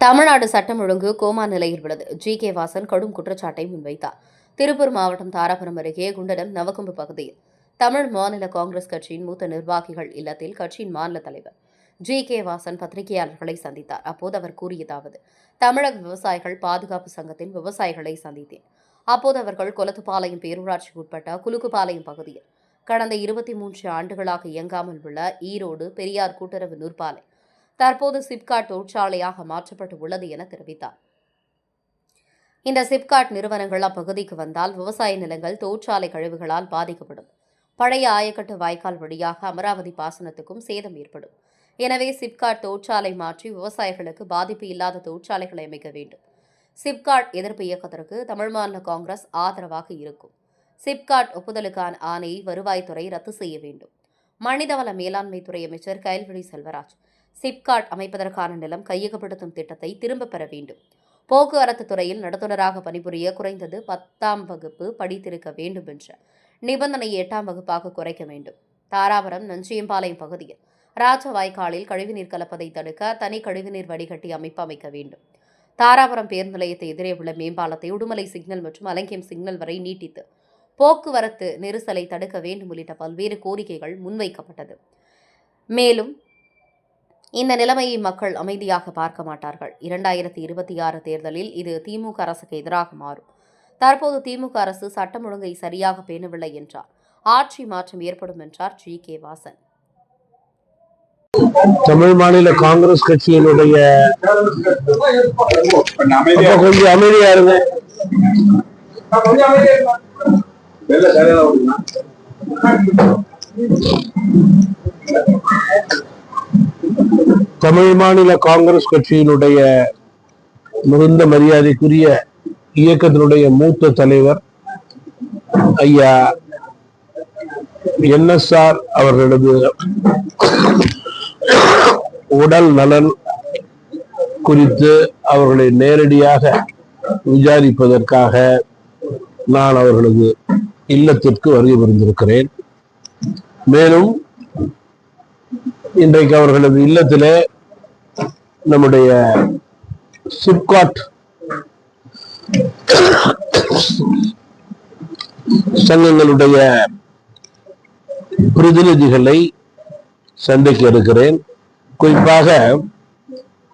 தமிழ்நாடு சட்டம் ஒழுங்கு கோமா நிலையில் உள்ளது. ஜி. கே. வாசன் கடும் குற்றச்சாட்டை முன்வைத்தார். திருப்பூர் மாவட்டம் தாராபுரம் அருகே குண்டடம் நவக்கொம்பு பகுதியில் தமிழ் மாநில காங்கிரஸ் கட்சியின் மூத்த நிர்வாகிகள் இல்லத்தில் கட்சியின் மாநில தலைவர் ஜி. கே. வாசன் பத்திரிகையாளர்களை சந்தித்தார். அப்போது அவர் கூறியதாவது தமிழக விவசாயிகள் பாதுகாப்பு சங்கத்தின் விவசாயிகளை சந்தித்தேன். அப்போது அவர்கள் கொலத்துப்பாளையம் பேரூராட்சிக்கு உட்பட்ட குலுக்குப்பாளையம் பகுதியில் கடந்த இருபத்தி மூன்று ஆண்டுகளாக இயங்காமல் உள்ள ஈரோடு பெரியார் கூட்டுறவு நூற்பாலை தற்போது சிப்காட் தொழிற்சாலையாக மாற்றப்பட்டு உள்ளது என தெரிவித்தார். இந்த சிப்காட் நிறுவனங்கள் அப்பகுதிக்கு வந்தால் விவசாய நிலங்கள் தொழிற்சாலை கழிவுகளால் பாதிக்கப்படும். பழைய ஆயக்கட்டு வாய்க்கால் வழியாக அமராவதி பாசனத்துக்கும் சேதம் ஏற்படும். எனவே சிப்காட் தொழிற்சாலை மாற்றி விவசாயிகளுக்கு பாதிப்பு இல்லாத தொழிற்சாலைகளை அமைக்க வேண்டும். சிப்காட் எதிர்ப்பு இயக்கத்திற்கு தமிழ் மாநில காங்கிரஸ் ஆதரவாக இருக்கும். சிப்காட் ஒப்புதலுக்கான ஆணையை வருவாய்த்துறை ரத்து செய்ய வேண்டும். மனிதவள மேலாண்மை துறை அமைச்சர் கயல்விழி செல்வராஜ் சிப்காட் அமைப்பதற்கான நிலம் கையகப்படுத்தும் திட்டத்தை திரும்பப் பெற வேண்டும். போக்குவரத்து துறையில் நடத்துனராக பணிபுரிய குறைந்தது பத்தாம் வகுப்பு படித்திருக்க வேண்டும் என்ற நிபந்தனையை எட்டாம் வகுப்பாக குறைக்க வேண்டும். தாராபுரம் நஞ்சியம்பாளையம் பகுதியில் ராஜ வாய்க்காலில் கழிவுநீர் கலப்பதை தடுக்க தனி கழிவுநீர் வடிகட்டி அமைப்பு அமைக்க வேண்டும். தாராபுரம் பேருந்து நிலையத்தை எதிரே உள்ள மேம்பாலத்தை உடுமலை சிக்னல் மற்றும் அலங்கியம் சிக்னல் வரை நீட்டித்து போக்குவரத்து நெரிசலை தடுக்க வேண்டும் உள்ளிட்ட பல்வேறு கோரிக்கைகள் முன்வைக்கப்பட்டது. மேலும் இந்த நிலைமையை மக்கள் அமைதியாக பார்க்க மாட்டார்கள். இரண்டாயிரத்தி இருபத்தி ஆறு தேர்தலில் இது திமுக அரசுக்கு எதிராக மாறும். தற்போது திமுக அரசு சட்டம் ஒழுங்கை சரியாக பேணவில்லை என்றார். ஆட்சி மாற்றம் ஏற்படும் என்றார் ஜி கே வாசன். தமிழ் மாநில காங்கிரஸ் கட்சியினுடைய கொஞ்சம் அமைதியா இருங்க. தமிழ் மாநில காங்கிரஸ் கட்சியினுடைய மிகுந்த மரியாதைக்குரிய இயக்கத்தினுடைய மூத்த தலைவர் ஐயா என்எஸ்ஆர் அவர்களது உடல் நலன் குறித்து அவர்களை நேரடியாக விசாரிப்பதற்காக நான் அவர்களது இல்லத்திற்கு வருகை புரிந்திருக்கிறேன் மேலும் இன்றைக்கு அவர்களது இல்லத்திலே நம்முடைய சிப்காட் சங்கங்களுடைய பிரதிநிதிகளை சந்திக்க இருக்கிறேன். குறிப்பாக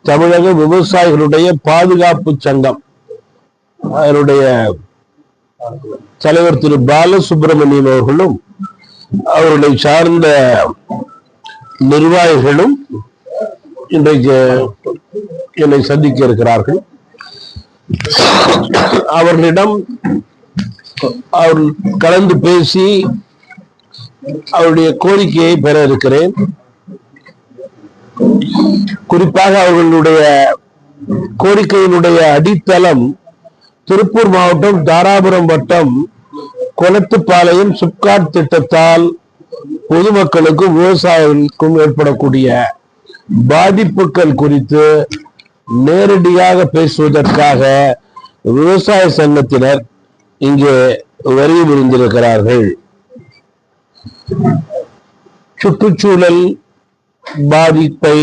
தமிழக விவசாயிகளுடைய பாதுகாப்பு சங்கம் அதனுடைய தலைவர் திரு பாலசுப்ரமணியம் அவர்களும் அவர்களை சார்ந்த நிர்வாகிகளும் இன்றைக்கு என்னை சந்திக்க இருக்கிறார்கள். அவர்களிடம் அவர் கலந்து பேசி அவருடைய கோரிக்கையை பெற இருக்கிறேன். குறிப்பாக அவர்களுடைய கோரிக்கையினுடைய அடித்தளம் திருப்பூர் மாவட்டம் தாராபுரம் வட்டம் கொளத்துப்பாளையம் சுப்காட் திட்டத்தால் பொதுமக்களுக்கும் விவசாயிகளுக்கும் ஏற்படக்கூடிய பாதிப்புகள் குறித்து நேரடியாக பேசுவதற்காக விவசாய சங்கத்தினர் இங்கே வருகை புரிந்திருக்கிறார்கள் சுற்றுச்சூழல் பாதிப்பை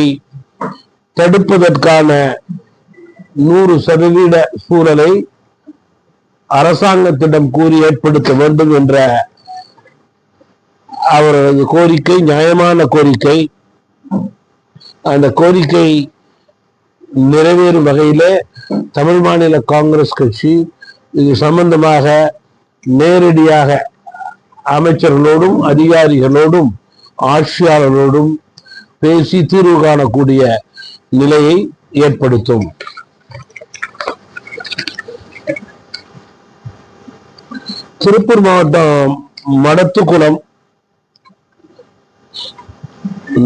தடுப்பதற்கான நூறு சதவீத சூழலை அரசாங்கத்திடம் கூறி ஏற்படுத்த வேண்டும் என்ற அவரது கோரிக்கை நியாயமான கோரிக்கை அந்த கோரிக்கை நிறைவேறும் வகையில தமிழ் மாநில காங்கிரஸ் கட்சி இது சம்பந்தமாக நேரடியாக அமைச்சர்களோடும் அதிகாரிகளோடும் ஆட்சியாளர்களோடும் பேசி தீர்வு காணக்கூடிய நிலையை ஏற்படுத்தும். திருப்பூர் மாவட்டம் மடத்துக்குளம்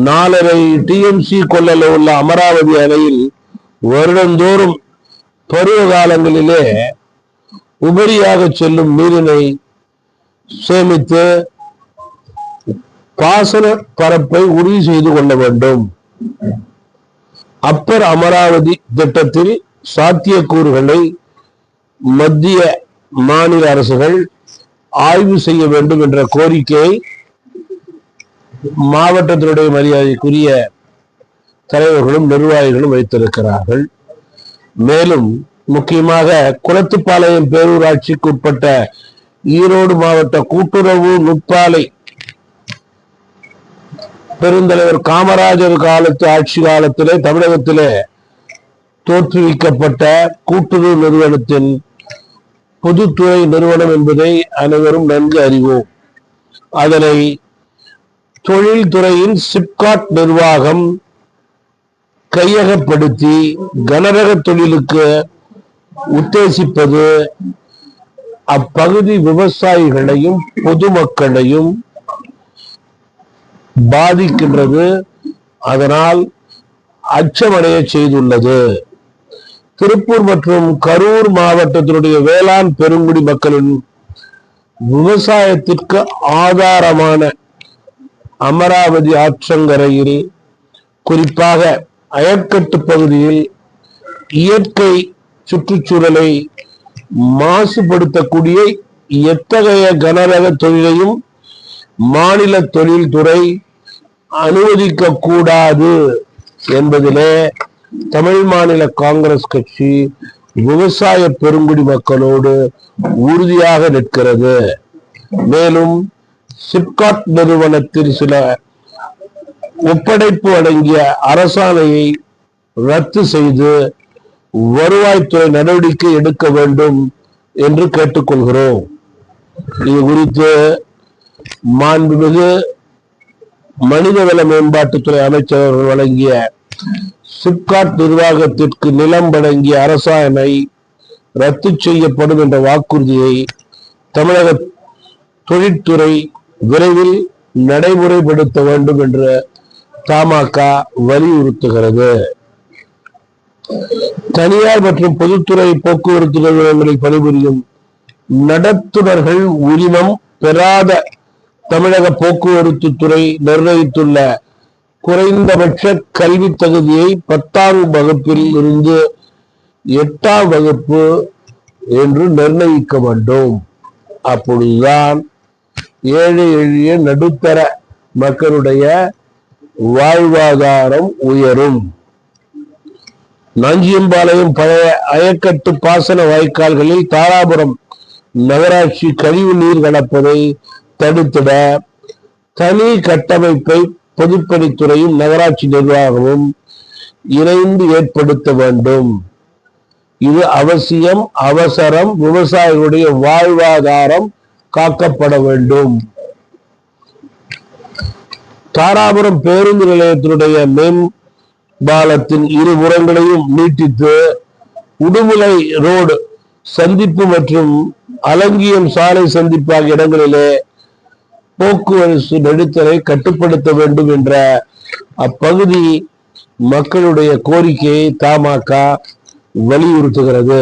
நாலரை டிஎம்சி கொள்ளல உள்ள அமராவதி அணையில் வருடந்தோறும் பருவ காலங்களிலே உபரியாக செல்லும் நீரினை சேமித்து பாசன பரப்பை உறுதி செய்து கொள்ள வேண்டும். அப்பர் அமராவதி திட்டத்தில் சாத்தியக்கூறுகளை மத்திய மாநில அரசுகள் ஆய்வு செய்ய வேண்டும் என்ற கோரிக்கையை மாவட்டத்தினுடைய மரியாதைக்குரிய தலைவர்களும் நிர்வாகிகளும் வைத்திருக்கிறார்கள். மேலும் முக்கியமாக குளத்துப்பாளையம் பேரூராட்சிக்கு உட்பட்ட ஈரோடு மாவட்ட கூட்டுறவு நுட்பாலை பெருந்தலைவர் காமராஜர் காலத்து ஆட்சி காலத்திலே தமிழகத்திலே தோற்றுவிக்கப்பட்ட கூட்டுறவு நிறுவனத்தின் பொதுத்துறை நிறுவனம் என்பதை அனைவரும் நன்கு அறிவோம். அதனை தொழில்துறையின் சிப்காட் நிர்வாகம் கையகப்படுத்தி கனரக தொழிலுக்கு உத்தேசிப்பது அப்பகுதி விவசாயிகளையும் பொதுமக்களையும் பாதிக்கின்றது. அதனால் அச்சமடைய செய்துள்ளது. திருப்பூர் மற்றும் கரூர் மாவட்டத்தினுடைய வேளாண் பெருங்குடி மக்களின் விவசாயத்திற்கு ஆதாரமான அமராவதி ஆற்றங்கரையில் குறிப்பாக அயற்கட்டு பகுதியில் இயற்கை சுற்றுச்சூழலை மாசுபடுத்தக்கூடிய எத்தகைய கனரக தொழிலையும் மாநில தொழில்துறை அனுமதிக்க கூடாது என்பதிலே தமிழ் மாநில காங்கிரஸ் கட்சி விவசாய பெருங்குடி மக்களோடு உறுதியாக நிற்கிறது. மேலும் சிப்காட் நிறுவனத்தில் சில ஒப்படைப்பு அடங்கிய அரசாணையை ரத்து செய்து வருவாய்த்துறை நடவடிக்கை எடுக்க வேண்டும் என்று கேட்டுக்கொள்கிறோம். இது குறித்து மாண்புமிகு மனிதவள மேம்பாட்டுத்துறை அமைச்சர் வழங்கிய சிப்காட் நிர்வாகத்திற்கு நிலம் வழங்கிய அரசாணை ரத்து செய்யப்படும் என்ற வாக்குறுதியை தமிழக தொழிற்துறை விரைவில் நடைமுறைப்படுத்த வேண்டும் என்று தமாக வலியுறுத்துகிறது. தனியார் மற்றும் பொதுத்துறை போக்குவரத்து நிறுவனங்களில் பணிபுரியும் நடத்துனர்கள் உரிமம் பெறாத தமிழக போக்குவரத்து துறை நிர்ணயித்துள்ள குறைந்தபட்ச கல்வி தகுதியை பத்தாம் வகுப்பில் இருந்து எட்டாம் வகுப்பு என்று நிர்ணயிக்க வேண்டும். அப்பொழுதுதான் ஏழை எளிய நடுத்தர மக்களுடைய வாழ்வாதாரம் உயரும். நாஞ்சியம்பாளையம் பழைய அயக்கட்டு பாசன வாய்க்கால்களில் தாராபுரம் நகராட்சி கழிவு நீர் கலப்பதை தடுத்திட தனி கட்டமைப்பை பொதுப்பணித்துறையும் நகராட்சி நிர்வாகமும் இணைந்து ஏற்படுத்த வேண்டும். இது அவசியம் அவசரம் விவசாயிகளுடைய வாழ்வாதாரம் காக்கப்பட வேண்டும். தாராபுரம் பேருந்து நிலையத்தினுடைய மேம்பாலத்தின் இருபுறங்களையும் நீட்டித்து உடுமலை ரோடு சந்திப்பு மற்றும் அலங்கியம் சாலை சந்திப்பு ஆகிய இடங்களிலே போக்குவரத்து நெடுத்தலை கட்டுப்படுத்த வேண்டும் என்ற அப்பகுதி மக்களுடைய கோரிக்கையை தமாக வலியுறுத்துகிறது.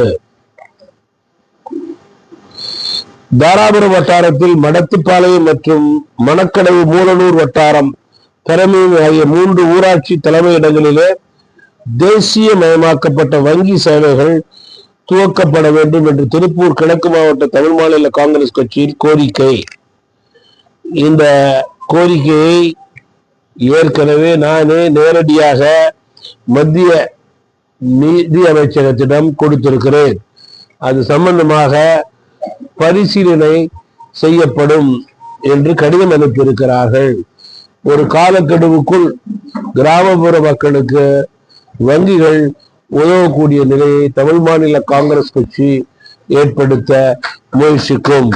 தாராபுரம் வட்டாரத்தில் மடத்துப்பாளையம் மற்றும் மணக்கடவு மூலனூர் வட்டாரம் பெரமீன் ஆகிய மூன்று ஊராட்சி தலைமையிடங்களிலே தேசிய மயமாக்கப்பட்ட வங்கி சேவைகள் துவக்கப்பட வேண்டும் என்று திருப்பூர் கிழக்கு மாவட்ட தமிழ் மாநில காங்கிரஸ் கட்சியின் கோரிக்கை. இந்த கோரிக்கையை ஏற்கனவே நானே நேரடியாக மத்திய நிதி அமைச்சகத்திடம் கொடுத்திருக்கிறேன். அது சம்பந்தமாக பரிசீலனை செய்யப்படும் என்று கடிதம் அனுப்பியிருக்கிறார்கள். ஒரு காலக்கெடுவுக்குள் கிராமப்புற மக்களுக்கு வங்கிகள் உதவக்கூடிய நிலையை தமிழ் மாநில காங்கிரஸ் கட்சி ஏற்படுத்த முயற்சிக்கும்.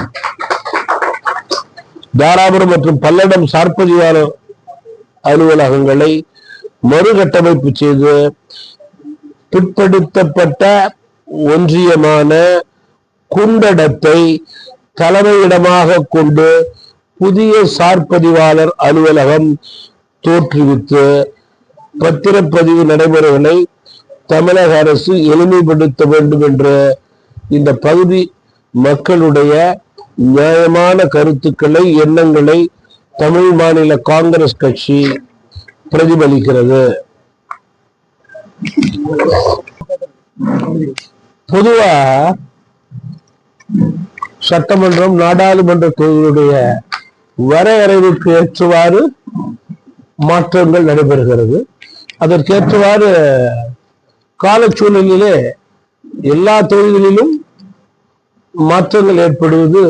தாராபுரம் மற்றும் பல்லடம் சார்பதிவார அலுவலகங்களை மறுகட்டமைப்பு செய்து பிற்படுத்தப்பட்ட ஒன்றியமான குண்டடத்தை தலைமையிடமாக கொண்டு புதிய சார்பதிவாளர் அலுவலகம் தோற்றுவித்து பத்திரப்பதிவு நடைமுறைகளை தமிழக அரசு எளிமைப்படுத்த வேண்டும் என்ற இந்த பகுதி மக்களுடைய நியாயமான கருத்துக்களை எண்ணங்களை தமிழ் மாநில காங்கிரஸ் கட்சி பிரதிபலிக்கிறது. பொதுவா சட்டமன்றம் நாடாளுமன்ற தொகுதியுடைய வரையறைவுக்கு ஏற்றவாறு மாற்றங்கள் நடைபெறுகிறது. அதற்கேற்றவாறு காலச்சூழலிலே எல்லா தொகுதிகளிலும் மாற்றங்கள் ஏற்படுவது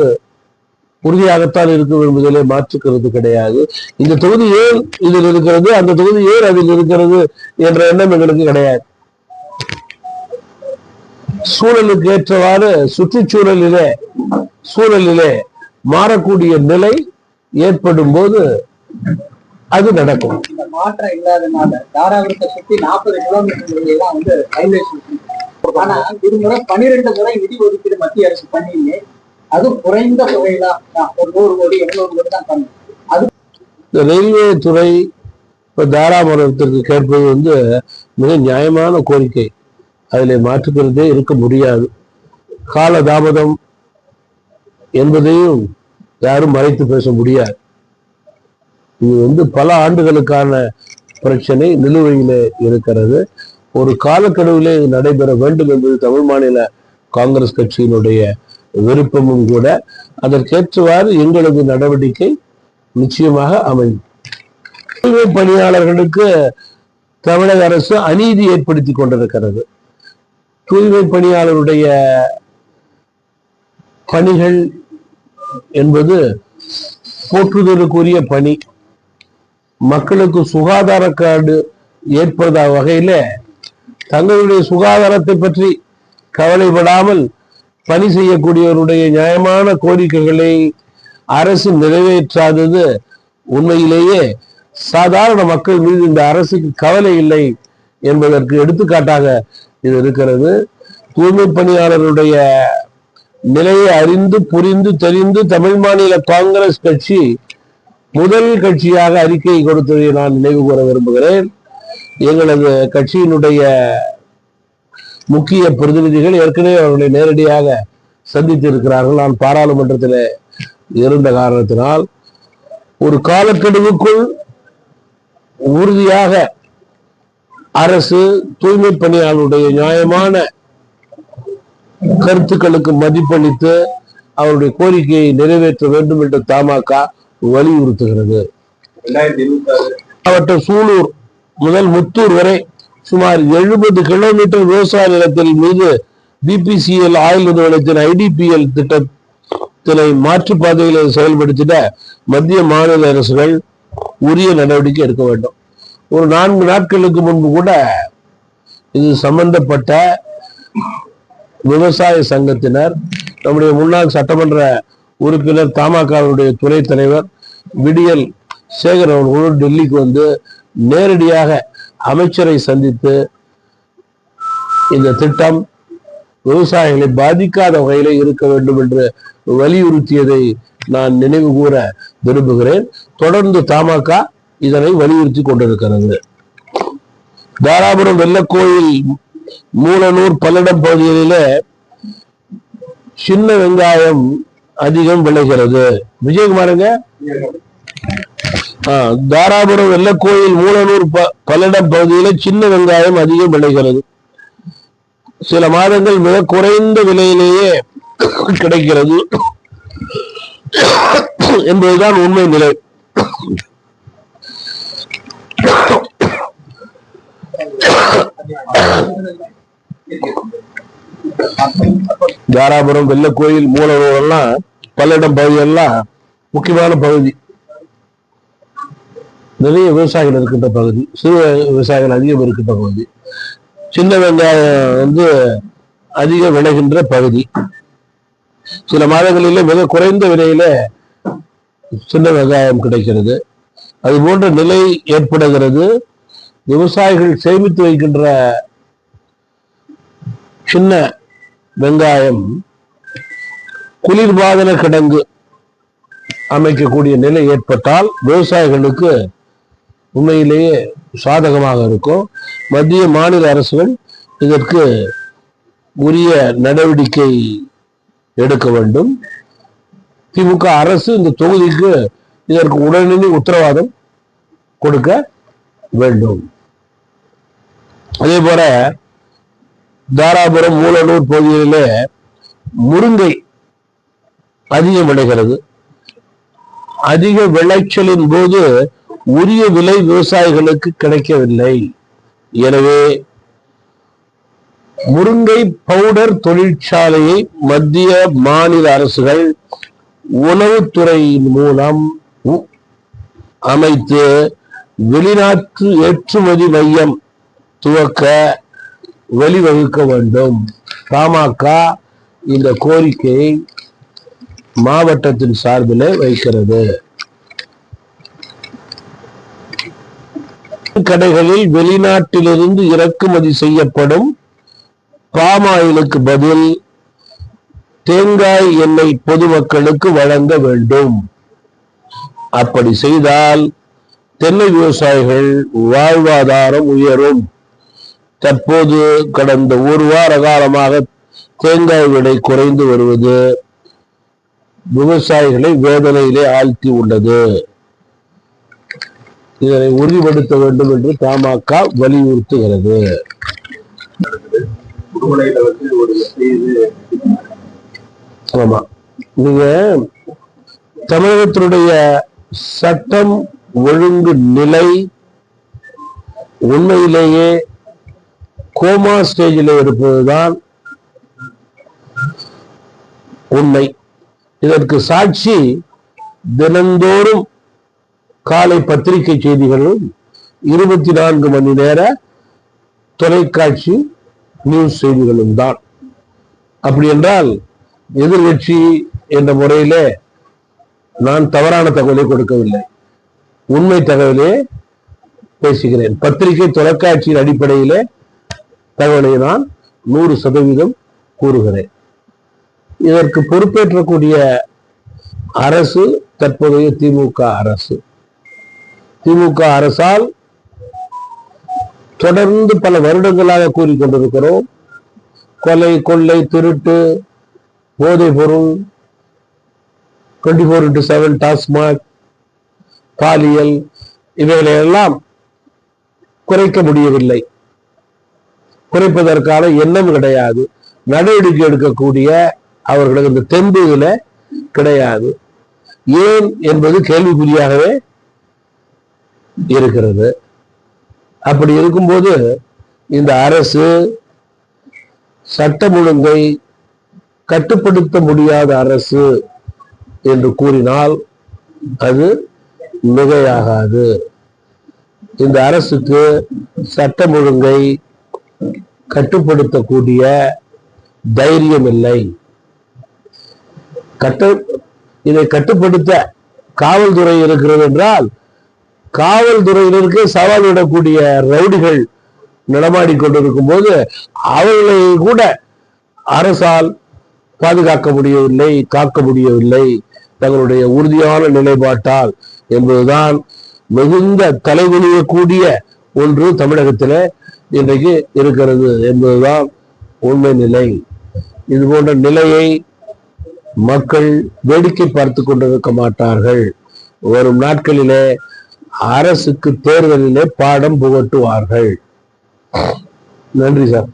உறுதியாகத்தான் இருக்கும் என்பதிலே மாற்றுக்கிறது கிடையாது. இந்த தொகுதி ஏன் இதில் இருக்கிறது? அந்த தொகுதி ஏன் அதில் இருக்கிறது? என்ற எண்ணம் எங்களுக்கு கிடையாது. சூழலுக்கு ஏற்றவாறு சுற்றுச்சூழலிலே சூழலிலே மாறக்கூடிய நிலை ஏற்படும் போது அது நடக்கும். மாற்றம் இல்லாதனால தாராபுரத்தை சுத்தி நாற்பது கிலோமீட்டர் வந்து ரயில்வே ஆனா இருமுறை பன்னிரெண்டு முறை நிதி ஒதுக்கீடு மத்திய அரசு பண்ணியே அது குறைந்த தொகையில ஒரு நூறு கோடி இருநூறு கோடி தான் பண்ணு. இந்த ரயில்வே துறை இப்ப தாராபுரத்திற்கு கேட்பது வந்து மிக நியாயமான கோரிக்கை. அதில் மாற்றுக்கிறதே இருக்க முடியாது. கால தாமதம் என்பதையும் யாரும் மறைத்து பேச முடியாது. இது வந்து பல ஆண்டுகளுக்கான பிரச்சனை நிலுவையில இருக்கிறது. ஒரு காலக்கெடுவிலே இது நடைபெற வேண்டும் என்பது தமிழ் மாநில காங்கிரஸ் கட்சியினுடைய விருப்பமும் கூட. அதற்கேற்றவாறு எங்களது நடவடிக்கை நிச்சயமாக அமையும். தூய்மை பணியாளர்களுக்கு தமிழக அரசு அநீதி ஏற்படுத்தி கொண்டிருக்கிறது. தூய்மை பணியாளருடைய பணிகள் என்பது போற்றுதலுக்குரிய பணி. மக்களுக்கு சுகாதார கார்டு ஏற்பட வகையில தங்களுடைய சுகாதாரத்தை பற்றி கவலைப்படாமல் பணி செய்யக்கூடியவருடைய நியாயமான கோரிக்கைகளை அரசு நிறைவேற்றாதது உண்மையிலேயே சாதாரண மக்கள் மீது இந்த அரசுக்கு கவலை இல்லை என்பதற்கு எடுத்துக்காட்டாக இது இருக்கிறது. தூய்மை பணியாளருடைய நிலையை அறிந்து புரிந்து தெரிந்து தமிழ் மாநில காங்கிரஸ் கட்சி முதல் கட்சியாக அறிக்கை கொடுத்ததை நான் நினைவு கூற விரும்புகிறேன். எங்களது கட்சியினுடைய முக்கிய பிரதிநிதிகள் ஏற்கனவே அவர்களை நேரடியாக சந்தித்து இருக்கிறார்கள் நான் பாராளுமன்றத்தில் இருந்த காரணத்தினால் ஒரு காலக்கெடுவுக்குள் உறுதியாக அரசு தூய்மை பணியாளருடைய நியாயமான கருத்துக்களுக்கு மதிப்பளித்து அவருடைய கோரிக்கையை நிறைவேற்ற வேண்டும் என்று தமாக வலியுறுத்துகிறது. மாவட்டம் சூலூர் முதல் முத்தூர் வரை சுமார் எழுபது கிலோமீட்டர் விவசாய நிலத்தில் மீது பிபிசிஎல் ஆயுள் நிறுவனத்தின் ஐடிபிஎல் திட்டத்தினை மாற்றுப்பாதைகளை செயல்படுத்திட மத்திய மாநில அரசுகள் உரிய நடவடிக்கை எடுக்க வேண்டும். ஒரு நான்கு நாட்களுக்கு முன்பு கூட இது சம்பந்தப்பட்ட விவசாய சங்கத்தினர் நம்முடைய முன்னாள் சட்டமன்ற உறுப்பினர் தமாகவுடைய துணை தலைவர் விடியல் சேகர் அவர்களோடு டெல்லிக்கு வந்து நேரடியாக அமைச்சரை சந்தித்து இந்த திட்டம் விவசாயிகளை பாதிக்காத வகையில இருக்க வேண்டும் என்று வலியுறுத்தியதை நான் நினைவு கூற விரும்புகிறேன். தொடர்ந்து தமாக இதனை வலியுறுத்தி கொண்டிருக்கிறது. தாராபுரம் வெள்ளக்கோயில் மூலனூர் பல்லடம் பகுதிகளில சின்ன வெங்காயம் அதிகம் விளைகிறது. விஜயகுமாருங்க? தாராபுரம் வெள்ளக்கோயில் மூலனூர் ப- பல்லடம் பகுதியில சின்ன வெங்காயம் அதிகம் விளைகிறது. சில மாதங்கள் மிக குறைந்த விலையிலேயே கிடைக்கிறது. என்பதுதான் உண்மை நிலை. தாராபுரம் வெள்ளக்கோயில் மூலவர் எல்லாம் பல்லடம் பகுதியெல்லாம் முக்கியமான பகுதி. நிறைய விவசாயிகள் இருக்கின்ற பகுதி. சிறு விவசாயிகள் அதிகம் இருக்கின்ற பகுதி. சின்ன வெங்காயம் வந்து அதிகம் விளைகின்ற பகுதி. சில மாதங்களிலே மிக குறைந்த விலையில சின்ன வெங்காயம் கிடைக்கிறது. அது போன்ற நிலை ஏற்படுகிறது. விவசாயிகள் சேமித்து வைக்கின்ற சின்ன வெங்காயம் குளிர்பாதன கிடங்கு அமைக்கக்கூடிய நிலை ஏற்பட்டால் விவசாயிகளுக்கு உண்மையிலேயே சாதகமாக இருக்கும். மத்திய மாநில அரசுகள் இதற்கு உரிய நடவடிக்கை எடுக்க வேண்டும். திமுக அரசு இந்த தொகுதிக்கு இதற்கு உடனடி உத்தரவாதம் கொடுக்க வேண்டும். அதே போல தாராபுரம் மூலனூர் பகுதிகளிலே முருங்கை அதிகம் விளைகிறது. அதிக விளைச்சலின் போது உரிய விலை விவசாயிகளுக்கு கிடைக்கவில்லை. எனவே முருங்கை பவுடர் தொழிற்சாலையை மத்திய மாநில அரசுகள் உணவுத்துறையின் மூலம் அமைத்து வெளிநாட்டு ஏற்றுமதி மையம் துவக்க வழிவகுக்க வேண்டும். பாமக இந்த கோரிக்கையை மாவட்டத்தின் சார்பில் வைக்கிறது. கடைகளில் வெளிநாட்டிலிருந்து இறக்குமதி செய்யப்படும் பாமாயிலுக்கு பதில் தேங்காய் எண்ணெய் பொதுமக்களுக்கு வழங்க வேண்டும். அப்படி செய்தால் தென்னை விவசாயிகள் வாழ்வாதாரம் உயரும். தற்போது கடந்த ஒரு வார காலமாக தேங்காய் விலை குறைந்து வருவது விவசாயிகளை வேதனையிலே ஆழ்த்தி உள்ளது. இதனை உறுதிப்படுத்த வேண்டும் என்று பாமக வலியுறுத்துகிறது. ஆமா. நீங்க தமிழகத்தினுடைய சட்டம் ஒழுங்கு நிலை உண்மையிலேயே கோமா ஸ்டேஜில் இருப்பதுதான் உண்மை. இதற்கு சாட்சி தினந்தோறும் காலை பத்திரிகை செய்திகளும் இருபத்தி நான்கு மணி நேர தொலைக்காட்சி நியூஸ் செய்திகளும் தான் அப்படி என்றால் எதிர்கட்சி என்ற முறையிலே நான் தவறான தகவலை கொடுக்கவில்லை. உண்மை தகவலே பேசுகிறேன். பத்திரிகை தொலைக்காட்சியின் அடிப்படையிலே தகவலை நான் நூறு சதவீதம் கூறுகிறேன். இதற்கு பொறுப்பேற்றக்கூடிய அரசு தற்போதைய திமுக அரசு. திமுக அரசால் தொடர்ந்து பல வருடங்களாக கூறிக்கொண்டிருக்கிறோம். கொலை கொள்ளை திருட்டு போதைப் பொருள் twenty four into seven TASMAC பாலியல் இவைகளை எல்லாம் குறைக்க முடியவில்லை. குறைப்பதற்கான எண்ணம் கிடையாது. நடவடிக்கை எடுக்கக்கூடிய அவர்களுக்கு இந்த தெம்பு கிடையாது. ஏன் என்பது கேள்விக்குறியாகவே இருக்கிறது. அப்படி இருக்கும்போது இந்த அரசு சட்டம் ஒழுங்கை கட்டுப்படுத்த முடியாத அரசு என்று கூறினால் அது மிகையாகாது. இந்த அரசுக்கு சட்டம் ஒழுங்கை கட்டுப்படுத்தக்கூடிய தைரியம் இல்லை கட்டு இதை கட்டுப்படுத்த காவல்துறை இருக்கிறது என்றால் காவல்துறையினருக்கு சவால் விடக்கூடிய ரவுடிகள் நடமாடி கொண்டிருக்கும் போது அவர்களை கூட அரசால் பாதுகாக்க முடியவில்லை காக்க முடியவில்லை. தங்களுடைய உறுதியான நிலைப்பாட்டால் என்பதுதான் மிகுந்த தலைகுனியக்கூடிய ஒன்று தமிழகத்தில் இன்றைக்கு இருக்கிறது என்பதுதான் உண்மை நிலை. இது போன்ற நிலையை மக்கள் வேடிக்கை பார்த்து கொண்டிருக்க மாட்டார்கள். வரும் நாட்களிலே அரசுக்கு தேர்தலிலே பாடம் புகட்டுவார்கள். நன்றி சார்.